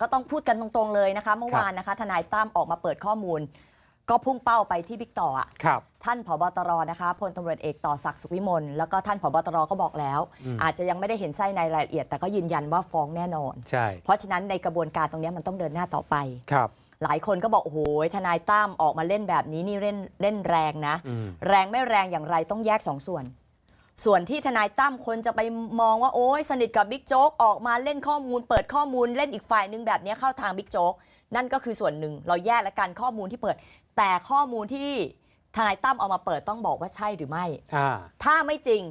ก็ต้องพูดกันตรงๆเลยนะคะ เมื่อวานนะคะทนายตั้มออกมาเปิดข้อมูล ก็พุ่งเป้าไปที่บิ๊กต่ออะครับ ท่านผบตรนะคะพลตำรวจเอกต่อศักดิ์สุขวิมลแล้วก็ท่านผบตรก็บอกแล้วอืมอาจจะยังไม่ได้เห็นไส้ในรายละเอียด แต่ก็ยืนยันว่าฟ้องแน่นอน ใช่ เพราะฉะนั้นในกระบวนการตรงเนี้ยมันต้องเดินหน้าต่อไปครับ หลายคนก็บอกโอ้โหทนายตั้มออกมาเล่นแบบนี้นี่เล่นเล่นแรงนะอืมแรงไม่แรงอย่างไรต้องแยกสองส่วน ส่วนที่ทนายตั้มคนจะไปมองว่าโอ้ยสนิทกับบิ๊กโจ๊กออกมาเล่นข้อมูล เปิดข้อมูลเล่นอีกฝ่ายหนึ่งแบบนี้เข้าทางบิ๊กโจ๊กนั่นก็คือส่วนหนึ่งเราแยกและกันข้อมูลที่เปิด แต่ข้อมูลที่ทนายตั้มเอามาเปิดต้องบอกว่าใช่หรือไม่อ่าถ้าไม่จริง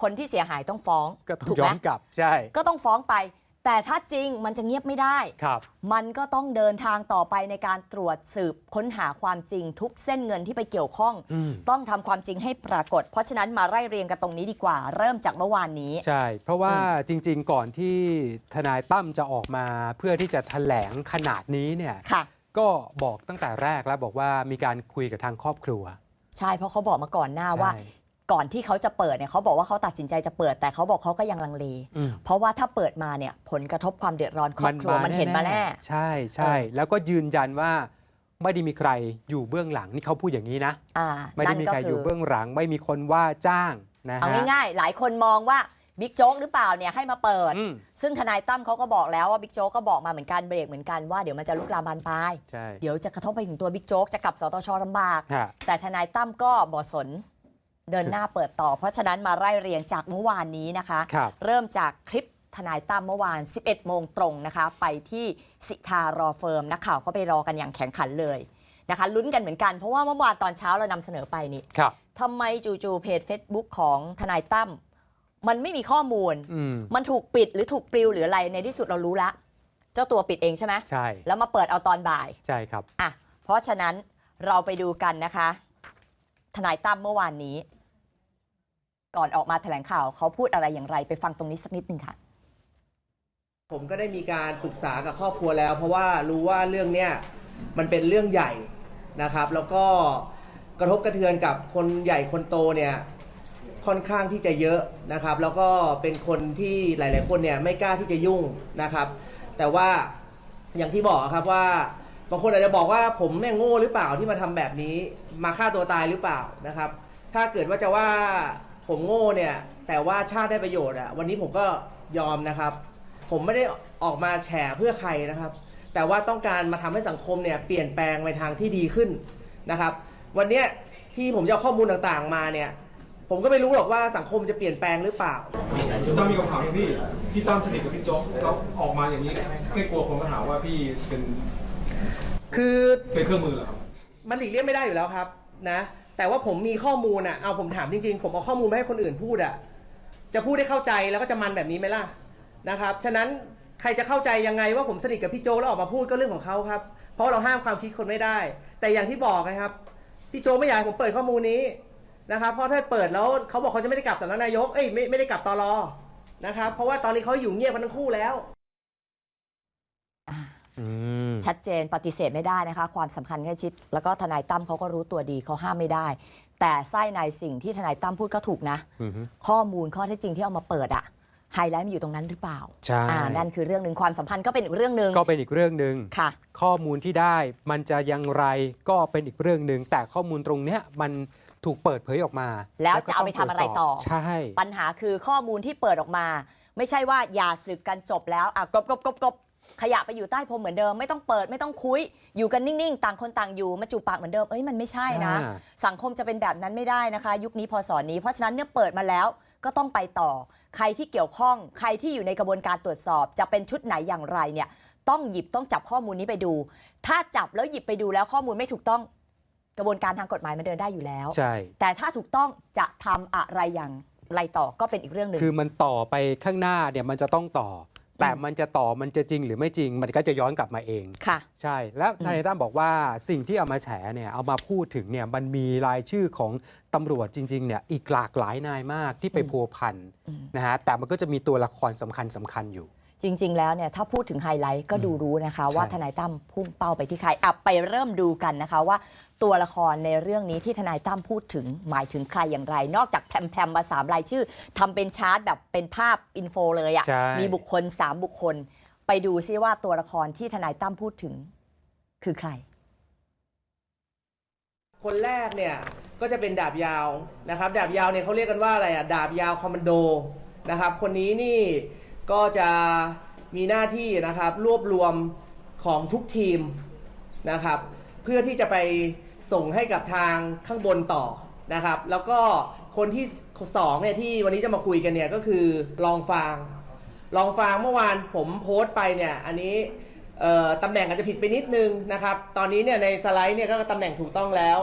คนที่เสียหายต้องฟ้องก็ต้องถูกย้ไหอมนกลับใช่ ก็ต้องฟ้องไป แต่ถ้าจริงมันจะเงียบไม่ได้ ครับ มันก็ต้องเดินทางต่อไปในการตรวจสืบค้นหาความจริงทุกเส้นเงินที่ไปเกี่ยวข้อง อืม ต้องทำความจริงให้ปรากฏ เพราะฉะนั้นมาไล่เรียงกันตรงนี้ดีกว่า เริ่มจากเมื่อวานนี้ ใช่ เพราะว่าจริง ๆ ก่อนที่ทนายตั้มจะออกมาเพื่อที่จะแถลงขนาดนี้เนี่ย ค่ะ ก็บอกตั้งแต่แรกแล้วบอกว่ามีการคุยกับทางครอบครัว ใช่เพราะเขาบอกมาก่อนหน้าใช่ว่า ก่อนที่เขาจะเปิดเนี่ยเขาบอกว่าเขาตัดสินใจจะเปิด แต่เขาบอกเขาก็ยังลังเล อืม เพราะว่าถ้าเปิดมาเนี่ยผลกระทบความเดือดร้อนครอบครัวมันเห็นมาแน่ ใช่ใช่เออแล้วก็ยืนยันว่าไม่ได้มีใครอยู่เบื้องหลังนี่เขาพูดอย่างนี้นะ อ่าไม่ได้มีใครอยู่เบื้องหลัง ไม่มีคนว่าจ้างนะเอาฮะง่ายๆ หลายคนมองว่าบิ๊กโจ๊กหรือเปล่าเนี่ยให้มาเปิด อืมซึ่งทนายตั้มเขาก็บอกแล้วว่าบิ๊กโจ๊กก็บอกมาเหมือนกันเบรกเหมือนกันว่าเดี๋ยวมันจะลุกลามบานปลาย ใช่เดี๋ยวจะกระทบไปถึงตัวบิ๊กโจ๊กจะกลับสตชลำบาก ฮะแต่ทนายตั้มก็บอสน เดินหน้าเปิดต่อ เพราะฉะนั้นมาไล่เรียงจากเมื่อวานนี้นะคะ ครับ เริ่มจากคลิปทนายตั้มเมื่อวาน 11 โมงตรงนะคะ ไปที่สิทารอเฟิร์มนักข่าวก็ไปรอกันอย่างแข็งขันเลยนะคะ ลุ้นกันเหมือนกันเพราะว่าเมื่อวานตอนเช้าเรานำเสนอไปนี่ครับ ทำไมจู่ๆเพจ Facebook ของทนายตั้มมันไม่มีข้อมูล อืม มันถูกปิดหรือถูกปลิวหรืออะไรในที่สุดเรารู้ละเจ้าตัวปิดเองใช่ไหมใช่ แล้วมาเปิดเอาตอนบ่าย ใช่ครับ อะ เพราะฉะนั้นเราไปดูกันนะคะ ทนายตั้มเมื่อวานนี้ ก่อนออกมาแถลงข่าวเขาพูดอะไรอย่างไรไปฟังตรงนี้สักนิดหนึ่งค่ะ ผมก็ได้มีการปรึกษากับครอบครัวแล้ว เพราะว่ารู้ว่าเรื่องเนี้ยมันเป็นเรื่องใหญ่นะครับ แล้วก็กระทบกระเทือนกับคนใหญ่คนโตเนี่ยค่อนข้างที่จะเยอะนะครับ แล้วก็เป็นคนที่หลาย ๆ คนเนี่ยไม่กล้าที่จะยุ่งนะครับ แต่ว่าอย่างที่บอกครับว่าบางคนอาจจะบอกว่าผมแม่งโง่หรือเปล่าที่มาทำแบบนี้ มาฆ่าตัวตายหรือเปล่านะครับ ถ้าเกิดว่าจะว่า ผมโง่เนี่ย แต่ว่าชาติได้ประโยชน์อะวันนี้ผมก็ยอมนะครับ ผมไม่ได้ออกมาแฉเพื่อใครนะครับ แต่ว่าต้องการมาทำให้สังคมเนี่ยเปลี่ยนแปลงไปทางที่ดีขึ้นนะครับ วันเนี้ยที่ผมจะเอาข้อมูลต่างๆมาเนี่ย ผมก็ไม่รู้หรอกว่าสังคมจะเปลี่ยนแปลงหรือเปล่าตั้มมีคำถามอย่างพี่ พี่ตั้มสนิทกับพี่โจ๊กแล้วออกมาอย่างนี้ไม่กลัวคนมาหาว่าพี่เป็นคือเป็นเครื่องมือเหรอครับ มันหลีกเลี่ยงไม่ได้อยู่แล้วครับนะ แต่ว่าผมมีข้อมูลอะเอาผมถามจริง ๆ ผมเอาข้อมูลไปให้คนอื่นพูดอะจะพูดให้เข้าใจแล้วก็จะมันแบบนี้ไหมล่ะนะครับ ฉะนั้นใครจะเข้าใจยังไงว่าผมสนิทกับพี่โจแล้วออกมาพูดก็เรื่องของเขาครับ เพราะเราห้ามความคิดคนไม่ได้ แต่อย่างที่บอกนะครับพี่โจไม่อยากให้ผมเปิดข้อมูลนี้นะครับ เพราะถ้าเปิดแล้วเขาบอกเขาจะไม่ได้กลับสำนักนายก เอ้ยไม่ไม่ได้กลับตลอนะครับ เพราะว่าตอนนี้เขาอยู่เงียบกันทั้งคู่แล้ว ชัดเจนปฏิเสธไม่ได้นะคะ ความสำคัญใกล้ชิด แล้วก็ทนายตั้มเขาก็รู้ตัวดีเขาห้ามไม่ได้ แต่ไส้ในสิ่งที่ทนายตั้มพูดก็ถูกนะอือฮึข้อมูลข้อเท็จจริงที่เอามาเปิดอะไฮไลท์มันอยู่ตรงนั้นหรือเปล่าใช่อ่านั่นคือเรื่องหนึ่งความสัมพันธ์ก็เป็นอีกเรื่องหนึ่งก็เป็นอีกเรื่องหนึ่งค่ะ ข้อมูลที่ได้มันจะอยังไรก็เป็นอีกเรื่องหนึ่งแต่ข้อมูลตรงเนี้ยมันถูกเปิดเผยออกมา แล้วก็จะเอาไปทำอะไรต่อใช่ ปัญหาคือข้อมูลที่เปิดออกมา ไม่ใช่ว่าอย่าสึกกันจบแล้วอะกรบกรบกรบกรบ ขยะไปอยู่ใต้พรมเหมือนเดิมไม่ต้องเปิดไม่ต้องคุย อยู่กันนิ่งๆ ต่างคนต่างอยู่มาจูบปากเหมือนเดิมเอ้ยมันไม่ใช่นะ อ่า สังคมจะเป็นแบบนั้นไม่ได้นะคะ ยุคนี้พอสอนนี้เพราะฉะนั้นเนี่ยเปิดมาแล้วก็ต้องไปต่อ ใครที่เกี่ยวข้อง ใครที่อยู่ในกระบวนการตรวจสอบ จะเป็นชุดไหนอย่างไรเนี่ยต้องหยิบต้องจับข้อมูลนี้ไปดู ถ้าจับแล้วหยิบไปดูแล้วข้อมูลไม่ถูกต้องกระบวนการทางกฎหมายมันเดินได้อยู่แล้ว ใช่ แต่ถ้าถูกต้องจะทำอะไรอย่างไรต่อก็เป็นอีกเรื่องหนึ่ง คือมันต่อไปข้างหน้าเนี่ยมันจะต้องต่อ แต่มันจะต่อมันจะจริงหรือไม่จริง มันก็จะย้อนกลับมาเองค่ะ ใช่ แล้วทนายตั้มบอกว่าสิ่งที่เอามาแฉเนี่ยเอามาพูดถึงเนี่ยมันมีรายชื่อของตำรวจจริงๆเนี่ยอีกหลากหลายนายมากที่ไปพัวพันนะฮะแต่มันก็จะมีตัวละครสำคัญสำคัญอยู่ จริง ๆ แล้วเนี่ยถ้าพูดถึงไฮไลท์ก็ดูรู้นะคะ ว่าใช่ทนายตั้มพุ่งเป้าไปที่ใครอะไปเริ่มดูกันนะคะว่า ตัวละครในเรื่องนี้ที่ทนายตั้มพูดถึงหมายถึงใครอย่างไร นอกจากแพรมๆมาสามรายชื่อทำเป็นชาร์ตแบบเป็นภาพอินโฟเลยใช่ อะ่ะมีบุคคล3บุคคล ไปดูซิว่าตัวละครที่ทนายตั้มพูดถึง คือใคร คนแรกเนี่ยก็จะเป็นดาบยาวนะครับ ดาบยาวเนี่ยเขาเรียกกันว่าอะไรอะดาบยาวคอมมานโดนะครับ คนนี้นี่ ก็จะมีหน้าที่นะครับรวบรวมของทุกทีมนะครับ เพื่อที่จะไปส่งให้กับทางข้างบนต่อนะครับ แล้วก็คนที่สองเนี่ยที่วันนี้จะมาคุยกันเนี่ยก็คือรองฟางลองฟังเมื่อวานผมโพสต์ไปเนี่ยอันนี้ตำแหน่งอาจจะผิดไปนิดนึงนะครับ ตอนนี้เนี่ยในสไลด์เนี่ยก็ตำแหน่งถูกต้องแล้ว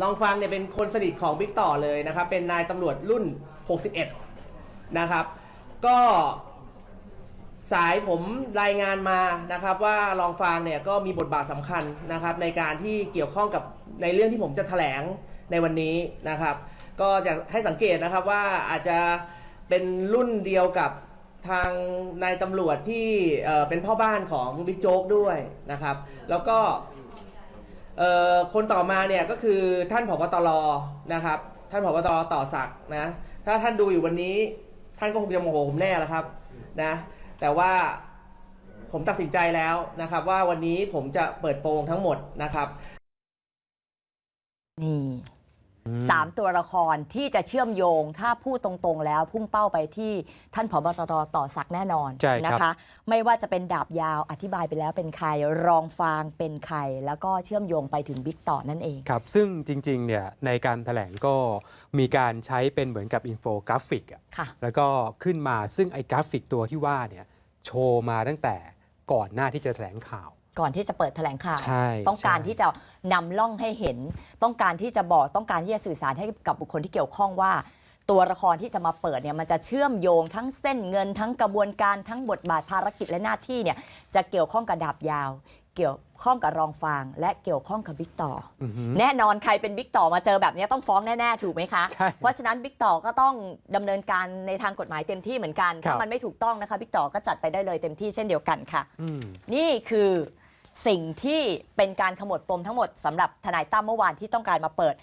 ลองฟังเนี่ยเป็นคนสนิทของบิ๊กต่อเลยนะครับ เป็นนายตำรวจรุ่น 61 นะครับ ก็ สายผมรายงานมานะครับว่ารองฟางเนี่ยก็มีบทบาทสำคัญนะครับในการที่เกี่ยวข้องกับในเรื่องที่ผมจะแถลงในวันนี้นะครับ ก็จะให้สังเกตนะครับว่าอาจจะเป็นรุ่นเดียวกับทางนายตำรวจที่เเป็นพ่อบ้านของบิ๊กโจ๊กด้วยนะครับ แล้วก็คนต่อมาเนี่ยก็คือท่านผบตรนะครับ ท่านผบตรต่อศักนะถ้าท่านดูอยู่วันนี้ท่านก็คงจะโมโหผมแน่แล้วครับนะ แต่ว่าผมตัดสินใจแล้วนะครับ ว่าวันนี้ผมจะเปิดโปงทั้งหมดนะครับ นี่ สามตัวละครที่จะเชื่อมโยง ถ้าพูดตรงๆ แล้วพุ่งเป้าไปที่ท่านผบตรต่อศักดิ์แน่นอนใช่ครับ นะคะ ไม่ว่าจะเป็นดาบยาวอธิบายไปแล้วเป็นใครรองฟางเป็นใคร แล้วก็เชื่อมโยงไปถึงบิ๊กต่อนั่นเอง ครับ ซึ่งจริงๆเนี่ยในการแถลงก็มีการใช้เป็นเหมือนกับอินโฟกราฟิกอะค่ะ แล้วก็ขึ้นมาซึ่งไอ้กราฟิกตัวที่ว่าเนี่ยโชว์มาตั้งแต่ก่อนหน้าที่จะแถลงข่าว ก่อนที่จะเปิดแถลงข่าว ใช่ต้องการใช่ ที่จะนำล่องให้เห็น ต้องการที่จะบอกต้องการที่จะสื่อสารให้กับบุคคลที่เกี่ยวข้องว่า ตัวละครที่จะมาเปิดเนี่ยมันจะเชื่อมโยงทั้งเส้นเงิน ทั้งกระบวนการทั้งบทบาทภารกิจและหน้าที่เนี่ยจะเกี่ยวข้องกับดาบยาว เกี่ยวข้องกับรองฟาง และเกี่ยวข้องกับบิ๊กต่อออฮึแน่นอนใครเป็นบิ๊กต่อมาเจอแบบนี้ต้องฟ้องแน่ๆถูกไหมคะ ใช่ เพราะฉะนั้นบิ๊กต่อก็ต้องดำเนินการในทางกฎหมายเต็มที่เหมือนกัน ครัถ้าบมันไม่ถูกต้องนะคะบิ๊กต่อก็จัดไปได้เลยเต็มที่เช่นเดียวกันค่ะ อืม นี่คือ สิ่งที่เป็นการขมวดปมทั้งหมดสำหรับทนายตั้มเมื่อวานที่ต้องการมาเปิด